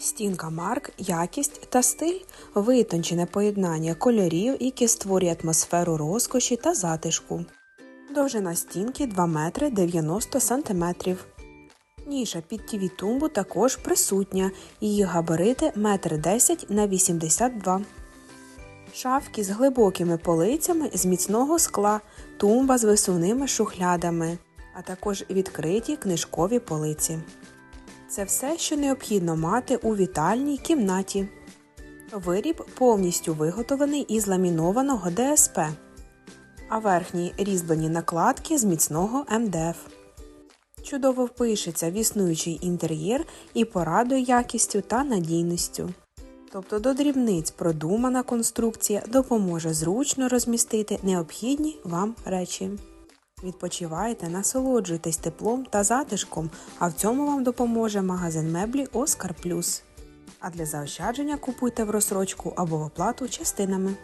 Стінка марк, якість та стиль витончене поєднання кольорів, які створює атмосферу розкоші та затишку. Довжина стінки 2 метри 90 сантиметрів. Ніша під tv тумбу також присутня. Її габарити 1,10 на 82 Шафки з глибокими полицями з міцного скла, тумба з висувними шухлядами, а також відкриті книжкові полиці. Це все, що необхідно мати у вітальній кімнаті. Виріб повністю виготовлений із ламінованого ДСП, а верхні різьблені накладки з міцного МДФ. Чудово впишеться в існуючий інтер'єр і порадує якістю та надійністю. Тобто до дрібниць продумана конструкція допоможе зручно розмістити необхідні вам речі. Відпочивайте, насолоджуйтесь теплом та затишком, а в цьому вам допоможе магазин меблі Оскар Плюс. А для заощадження купуйте в розсрочку або в оплату частинами.